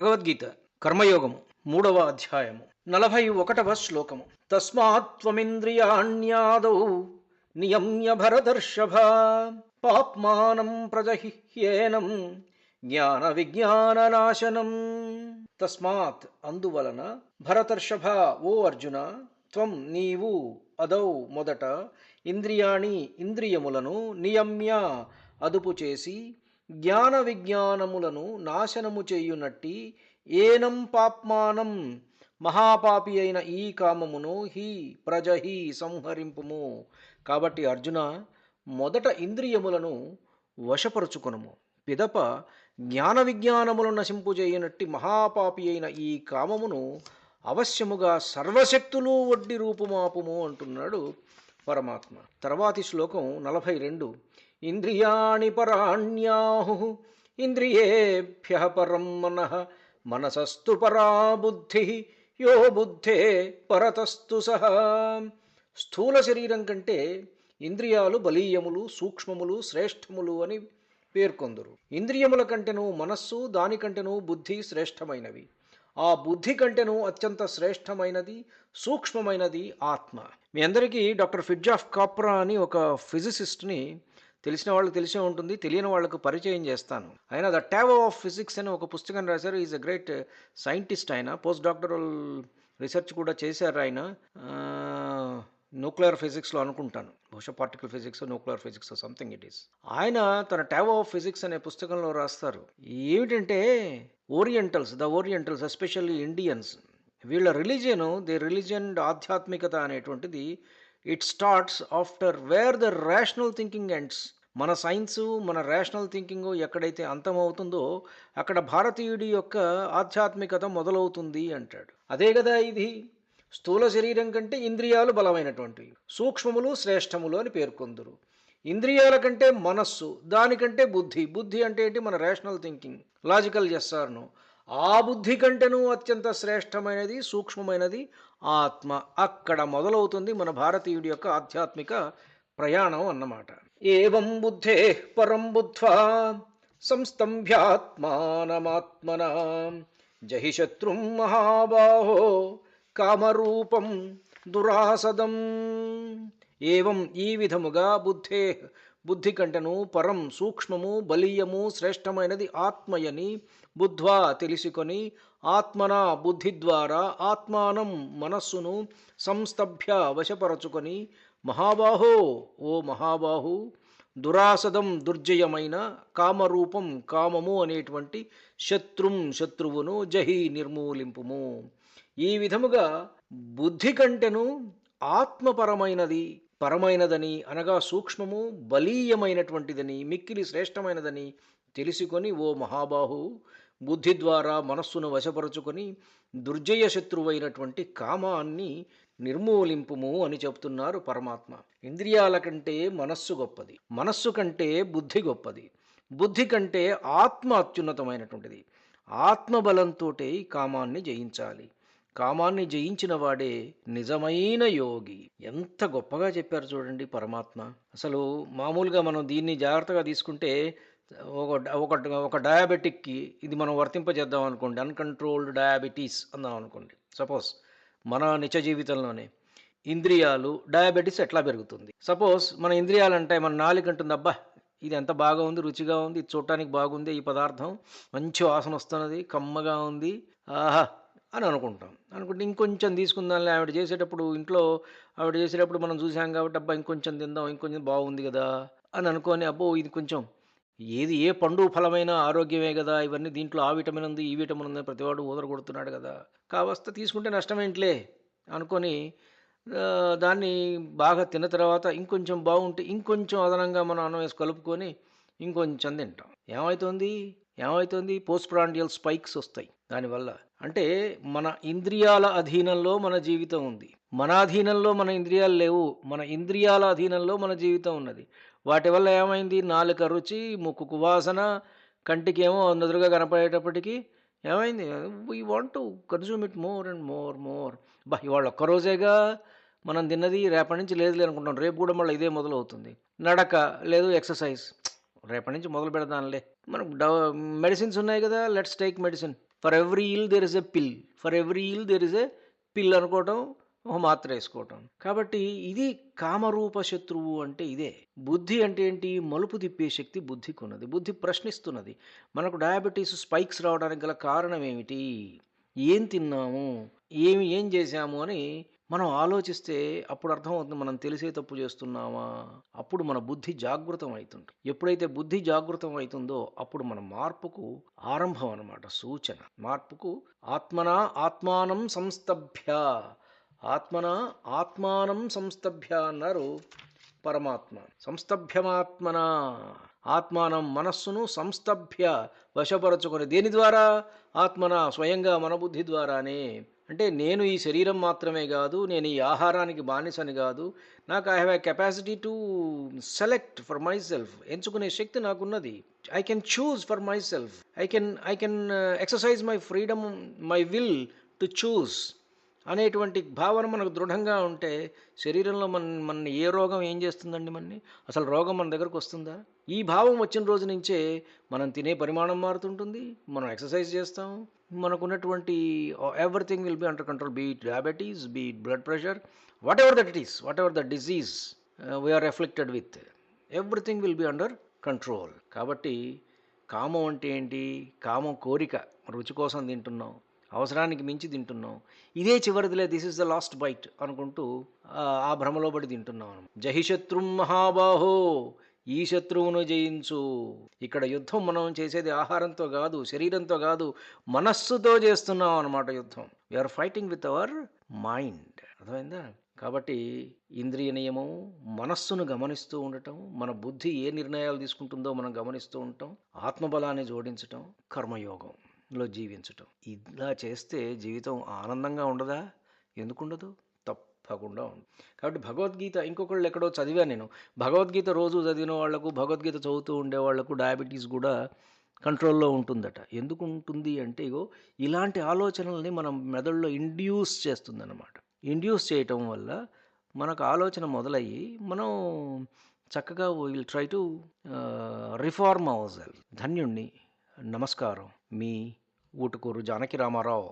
భగవద్గీత కర్మయోగము మూడవ అధ్యాయము నలభై ఒకటవ శ్లోకము. తస్మాత్వమింద్రియాణ్యాదౌ నియమ్య భరదర్షభ పాప్మానం ప్రజహిహ్యేనం జ్ఞాన విజ్ఞాన నాశనం తస్మాత్ అందువలన భరతర్షభ ఓ అర్జున త్వం నీవు అదౌ మొదట ఇంద్రియాణి ఇంద్రియములను నియమ్య అదుపు చేసి జ్ఞాన విజ్ఞానములను నాశనము చేయునట్టి ఏనం పాప్మానం మహాపాపి అయిన ఈ కామమును హి ప్రజహి సంహరింపుము. కాబట్టి అర్జున మొదట ఇంద్రియములను వశపరుచుకునుము. పిదప జ్ఞాన విజ్ఞానములు నశింపుజేయనట్టి మహాపాపి అయిన ఈ కామమును అవశ్యముగా సర్వశక్తులు వడ్డీ రూపుమాపుము అంటున్నాడు పరమాత్మ. తర్వాతి శ్లోకం నలభై రెండు. ఇంద్రియాణి పరాణ్యాహు ఇంద్రియేభ్య పరం మనః మనసస్తు పరా బుద్ధి యో బుద్ధే పరతస్తు సహా స్థూల శరీరం కంటే ఇంద్రియాలు బలీయములు సూక్ష్మములు శ్రేష్టములు అని పేర్కొందురు. ఇంద్రియముల కంటెను మనస్సు దానికంటెను బుద్ధి శ్రేష్టమైనవి ఆ బుద్ధి కంటెను అత్యంత శ్రేష్టమైనది సూక్ష్మమైనది ఆత్మ. మీ అందరికీ డాక్టర్ ఫిడ్జాఫ్ కాప్రా అని ఒక ఫిజిసిస్ట్ని తెలిసిన వాళ్ళకి తెలిసే ఉంటుంది తెలియని వాళ్ళకు పరిచయం చేస్తాను. ఆయన ద ట్యావో ఆఫ్ ఫిజిక్స్ అని ఒక పుస్తకం రాశారు. ఈజ్ అ గ్రేట్ సైంటిస్ట్ ఆయన. పోస్ట్ డాక్టరల్ రీసెర్చ్ కూడా చేశారు ఆయన. న్యూక్లియర్ ఫిజిక్స్లో అనుకుంటాను. బహుశా particle physics nuclear physics something it is. ఆయన తన ట్యావో ఆఫ్ ఫిజిక్స్ అనే పుస్తకంలో రాస్తారు. ఏమిటంటే orientals the orientals especially Indians వీళ్ళ రిలీజియన్ ది రిలీజియన్ ఆధ్యాత్మికత అనేటువంటిది it starts after where the rational thinking ends మన సైన్సు మన రేషనల్ థింకింగ్ ఎక్కడైతే అంతమవుతుందో అక్కడ భారతీయుడి యొక్క ఆధ్యాత్మికత మొదలవుతుంది అంటాడు. అదే కదా ఇది. స్థూల శరీరం కంటే ఇంద్రియాలు బలమైనటువంటివి. సూక్ష్మములు శ్రేష్టములు అని పేర్కొందురు. ఇంద్రియాల కంటే మనస్సు దానికంటే బుద్ధి. బుద్ధి అంటే ఏంటి? మన రేషనల్ థింకింగ్ లాజికల్ చేస్తారును ఆ బుద్ధి కంటేనూ అత్యంత శ్రేష్టమైనది సూక్ష్మమైనది ఆత్మ అక్కడ మొదలవుతుంది మన భారతీయుడి యొక్క ఆధ్యాత్మిక ప్రయాణం అన్నమాట. ఏం బుద్ధే పరం బుద్ధ్వా సంస్తంభ్యాత్మానమాత్మన. జహి శత్రుం మహాబాహో కామరూపం దురాసదం. ఏవం ఈ విధముగా బుద్ధే బుద్ధి కంటను పరం సూక్ష్మము బలీయము శ్రేష్టమైనది ఆత్మయని బుద్ధ్వా తెలిసికొని ఆత్మన బుద్ధి ద్వారా ఆత్మానం మనస్సును సంస్తభ్య వశపరచుకొని మహాబాహో ఓ మహాబాహు దురాసదం దుర్జయమైన కామరూపం కామము అనేటువంటి శత్రుం శత్రువును జహి నిర్మూలింపుము. ఈ విధముగా బుద్ధి కంటెను ఆత్మపరమైనది పరమైనదని అనగా సూక్ష్మము బలీయమైనటువంటిదని మిక్కిలి శ్రేష్టమైనదని తెలుసుకొని ఓ మహాబాహు బుద్ధి ద్వారా మనస్సును వశపరుచుకొని దుర్జయ శత్రువైనటువంటి కామాన్ని నిర్మూలింపుము అని చెప్తున్నారు పరమాత్మ. ఇంద్రియాల కంటే మనస్సు గొప్పది మనస్సు కంటే బుద్ధి గొప్పది బుద్ధి కంటే ఆత్మ అత్యున్నతమైనటువంటిది. ఆత్మబలంతో కామాన్ని జయించాలి. కామాన్ని జయించిన వాడే నిజమైన యోగి. ఎంత గొప్పగా చెప్పారు చూడండి పరమాత్మ. అసలు మామూలుగా మనం దీన్ని జాగ్రత్తగా తీసుకుంటే ఒక ఒక ఒక డయాబెటిక్కి ఇది మనం వర్తింపజేద్దాం అనుకోండి. అన్కంట్రోల్డ్ డయాబెటీస్ అందాం అనుకోండి. సపోజ్ మన నిత్య జీవితంలోనే ఇంద్రియాలు డయాబెటీస్ ఎట్లా పెరుగుతుంది? సపోజ్ మన ఇంద్రియాలు అంటే మన నాలుగు అంటుంది అబ్బా ఇది ఎంత బాగా ఉంది రుచిగా ఉంది ఇది చూడటానికి బాగుంది ఈ పదార్థం మంచి వాసన వస్తున్నది కమ్మగా ఉంది ఆహా అని అనుకుంటాం. అనుకుంటే ఇంకొంచెం తీసుకుందాంలే ఆవిడ చేసేటప్పుడు ఇంట్లో ఆవిడ చేసేటప్పుడు మనం చూసాం కాబట్టి అబ్బా ఇంకొంచెం తిందాం ఇంకొంచెం బాగుంది కదా అని అనుకొని అబ్బో ఇది కొంచెం ఏది ఏ పండు ఫలమైన ఆరోగ్యమే కదా ఇవన్నీ దీంట్లో ఆ విటమిన్ ఉంది ఈ విటమిన్ ఉంది ప్రతివాడు ఊదర కొడుతున్నాడు కదా. కావస్త తీసుకుంటే నష్టమేంట్లే అనుకొని దాన్ని బాగా తిన్న తర్వాత ఇంకొంచెం బాగుంటే ఇంకొంచెం అదనంగా మనం అన్నం వేసి కలుపుకొని ఇంకొంచెం తింటాం. ఏమవుతుంది ఏమవుతుంది పోస్ట్ ప్రాండియల్ స్పైక్స్ వస్తాయి. దానివల్ల అంటే మన ఇంద్రియాల అధీనంలో మన జీవితం ఉంది. మన అధీనంలో మన ఇంద్రియాలు లేవు. మన ఇంద్రియాల అధీనంలో మన జీవితం ఉన్నది. వాటి వల్ల ఏమైంది? నాలుక రుచి ముక్కుకు వాసన కంటికి ఏమో నదురుగా కనపడేటప్పటికీ ఏమైంది? We want to consume it more and more more బా ఇవాళ ఒక్కరోజేగా మనం తిన్నది రేపటి నుంచి లేదులే అనుకుంటాం రేపు కూడా మళ్ళీ ఇదే మొదలవుతుంది. నడక లేదు ఎక్సర్సైజ్. రేపటి నుంచి మొదలు పెడదాంలే మనకు మెడిసిన్స్ ఉన్నాయి కదా let's take medicine for every ill there is a pill for every ill there is a pill అనుకోవటం ఒక మాత్ర వేసుకోవటం. కాబట్టి ఇది కామరూప శత్రువు అంటే ఇదే. బుద్ధి అంటే ఏంటి? మలుపు తిప్పే శక్తి బుద్ధికి ఉన్నది. బుద్ధి ప్రశ్నిస్తున్నది. మనకు డయాబెటీస్ స్పైక్స్ రావడానికి గల కారణం ఏమిటి? ఏం తిన్నాము? ఏమి ఏం చేశాము అని మనం ఆలోచిస్తే అప్పుడు అర్థమవుతుంది మనం తెలిసే తప్పు చేస్తున్నామా? అప్పుడు మన బుద్ధి జాగృతం అవుతుంది ఎప్పుడైతే బుద్ధి జాగృతం అవుతుందో అప్పుడు మన మార్పుకు ఆరంభం అన్నమాట సూచన. మార్పుకు ఆత్మన ఆత్మానం సంస్తభ్య. ఆత్మన ఆత్మానం సంస్తభ్య అన్నారు పరమాత్మ. సంస్తభ్యమాత్మన ఆత్మానం మనస్సును సంస్తభ్య వశపరచుకొని దేని ద్వారా? ఆత్మన స్వయంగా మన బుద్ధి ద్వారానే. అంటే నేను ఈ శరీరం మాత్రమే కాదు నేను ఈ ఆహారానికి బానిసని కాదు నాకు I have a capacity to select for my self ఎంచుకునే శక్తి నాకున్నది. I can choose for my self I can I can exercise my freedom my will to choose అనేటువంటి భావన మనకు దృఢంగా ఉంటే శరీరంలో మన మన ఏ రోగం ఏం చేస్తుందండి మనని? అసలు రోగం మన దగ్గరకు వస్తుందా? ఈ భావం వచ్చిన రోజు నుంచే మనం తినే పరిమాణం మారుతుంటుంది మనం ఎక్సర్సైజ్ చేస్తాం. మనకున్నటువంటి everything will be under control beat diabetes beat blood pressure whatever that it is whatever the disease we're afflicted with everything will be under control. కాబట్టి కామం అంటే ఏంటి? కామం కోరిక రుచి కోసం తింటున్నాం. అవసరానికి మించి తింటున్నాం. ఇదే చివరిదిలే this is the last bite అనుకుంటూ ఆ, భ్రమలో పడి తింటున్నాం జహిశత్రుం మహాబాహో ఈ శత్రువును జయించు. ఇక్కడ యుద్ధం మనం చేసేది ఆహారంతో కాదు శరీరంతో కాదు మనస్సుతో చేస్తున్నాం అనమాట యుద్ధం. We're fighting with our mind అర్థమైందా? కాబట్టి ఇంద్రియ నియమం మనస్సును గమనిస్తూ ఉండటం మన బుద్ధి ఏ నిర్ణయాలు తీసుకుంటుందో మనం గమనిస్తూ ఉంటాం ఆత్మబలాన్ని జోడించటం కర్మయోగం. లో జీవించటం. ఇలా చేస్తే జీవితం ఆనందంగా ఉండదా? ఎందుకు ఉండదు తప్పకుండా ఉంది కాబట్టి భగవద్గీత ఇంకొకళ్ళు ఎక్కడో చదివాను నేను. భగవద్గీత రోజు చదివిన వాళ్ళకు భగవద్గీత చదువుతూ ఉండే వాళ్ళకు డయాబెటీస్ కూడా కంట్రోల్లో ఉంటుందట. ఎందుకు ఉంటుంది అంటే ఇగో ఇలాంటి ఆలోచనల్ని మనం మెదడులో ఇండ్యూస్ చేస్తుందన్నమాట. ఇండ్యూస్ చేయటం వల్ల మనకు ఆలోచన మొదలయ్యి మనం చక్కగా will try to reform our self. ధన్యుణ్ణి. నమస్కారం. మీ ఊటుకూరు జానకి రామారావు